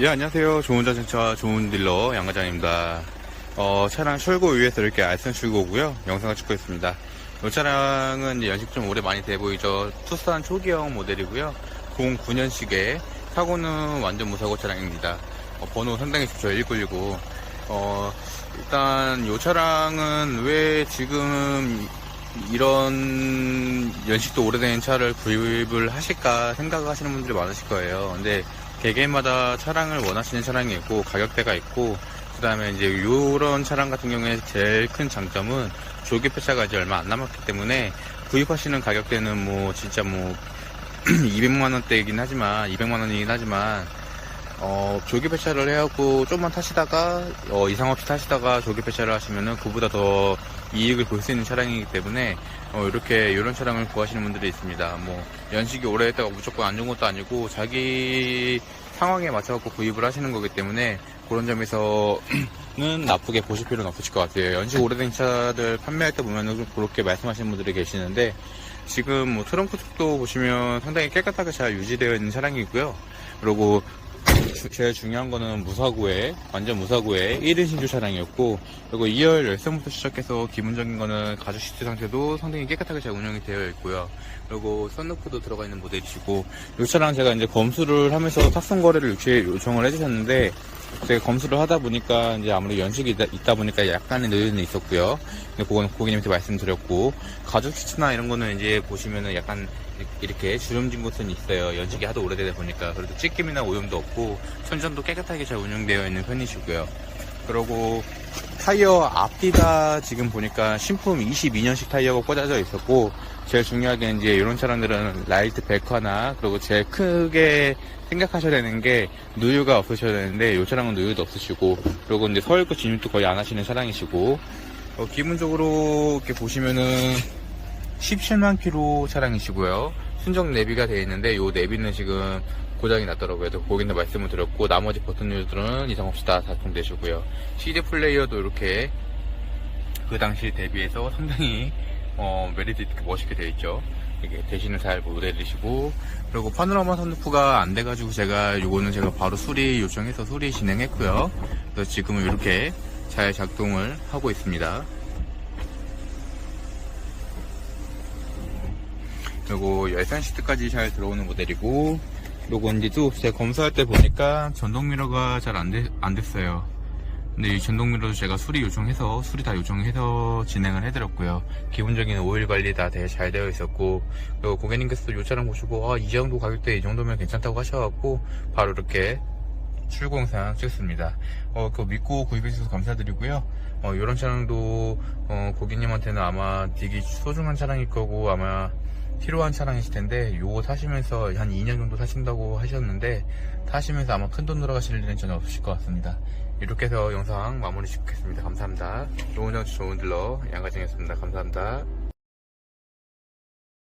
예, 안녕하세요. 좋은 자동차 좋은 딜러 양과장입니다. 어, 차량 출고 위해서 이렇게 알선 출고고요. 영상을 찍고 있습니다. 이 차량은 연식 좀 오래 많이 돼 보이죠. 투싼 초기형 모델이고요. 09년식에 사고는 완전 무사고 차량입니다. 어, 번호 상당히 좋죠. 1919. 어, 일단 이 차량은 왜 지금 이런 연식도 오래된 차를 구입을 하실까 생각하시는 분들이 많으실 거예요. 근데 개개인마다 차량을 원하시는 차량이 있고 가격대가 있고 그 다음에 이제 이런 차량 같은 경우에 제일 큰 장점은 조기 폐차가 이제 얼마 안 남았기 때문에 구입하시는 가격대는 뭐 진짜 뭐 200만 원대이긴 하지만 200만 원이긴 하지만 어, 조기 폐차를 해갖고 좀만 타시다가 어, 이상 없이 타시다가 조기 폐차를 하시면은 그보다 더 이익을 볼 수 있는 차량이기 때문에 어, 이렇게 이런 차량을 구하시는 분들이 있습니다. 뭐 연식이 오래됐다가 무조건 안 좋은 것도 아니고 자기 상황에 맞춰갖고 구입을 하시는 거기 때문에 그런 점에서는 나쁘게 보실 필요는 없으실 것 같아요. 연식 오래된 차들 판매할 때 보면은 좀 그렇게 말씀하시는 분들이 계시는데 지금 뭐 트렁크 쪽도 보시면 상당히 깨끗하게 잘 유지되어 있는 차량이고요. 그리고 주- 제일 중요한 거는 무사고에 완전 무사고에 1인 신주 차량이었고 그리고 2열 열선부터 시작해서 기본적인 거는 가죽 시트 상태도 상당히 깨끗하게 잘 운영이 되어 있고요. 그리고 썬루프도 들어가 있는 모델이시고 이 차량 제가 이제 검수를 하면서 탑승 거래를 요청- 요청을 해주셨는데 제가 검수를 하다 보니까 이제 아무리 연식이 있다, 있다 보니까 약간의 늦음이 있었고요 근데 그건 고객님한테 말씀드렸고 가죽 시트나 이런 거는 이제 보시면은 약간 이렇게 주름진 곳은 있어요. 연식이 하도 오래되다 보니까 그래도 찢김이나 오염도 없고 천전도 깨끗하게 잘 운영되어 있는 편이시고요. 그리고 타이어 앞뒤가 지금 보니까 신품 22년식 타이어가 꽂아져 있었고 제일 중요하게 이제 이런 차량들은 라이트 백화나 그리고 제일 크게 생각하셔야 되는 게 누유가 없으셔야 되는데 이 차량은 누유도 없으시고 그리고 이제 서울급 진입도 거의 안 하시는 차량이시고 어, 기본적으로 이렇게 보시면은 17만 킬로 차량이시고요. 순정 내비가 되어 있는데 이 내비는 지금 고장이 났더라고요. 그래서 고객님 말씀을 드렸고 나머지 버튼류들은 이상 없이 다 작동되시고요. CD 플레이어도 이렇게 그 당시 대비해서 상당히 어, 메리트 있게 멋있게 되어 있죠. 이게 대신을 잘 모델이시고 그리고 파노라마 선루프가 안 돼가지고 제가 요거는 제가 바로 수리 요청해서 수리 진행했고요. 그래서 지금은 이렇게 잘 작동을 하고 있습니다. 그리고 열선 시트까지 잘 들어오는 모델이고 그리고 이제 또 제가 검사할 때 보니까 전동 미러가 잘 안 안 됐어요 근데 이 전동 미러도 제가 수리 요청해서 수리 다 요청해서 진행을 해드렸고요 기본적인 오일 관리 다 되게 잘 되어 있었고 그리고 고객님께서도 이 차량 보시고 아, 이 정도 가격대 이 정도면 괜찮다고 하셔갖고 바로 이렇게 출고 영상 찍습니다. 어, 그거 믿고 구입해주셔서 감사드리고요. 어, 이런 차량도, 어, 고객님한테는 아마 되게 소중한 차량일 거고, 아마 필요한 차량이실 텐데, 요거 타시면서 한 2년 정도 타신다고 하셨는데, 타시면서 아마 큰 돈 들어가실 일은 전혀 없으실 것 같습니다. 이렇게 해서 영상 마무리 짓겠습니다. 감사합니다. 좋은 정치 좋은 딜러 양가정이었습니다. 감사합니다.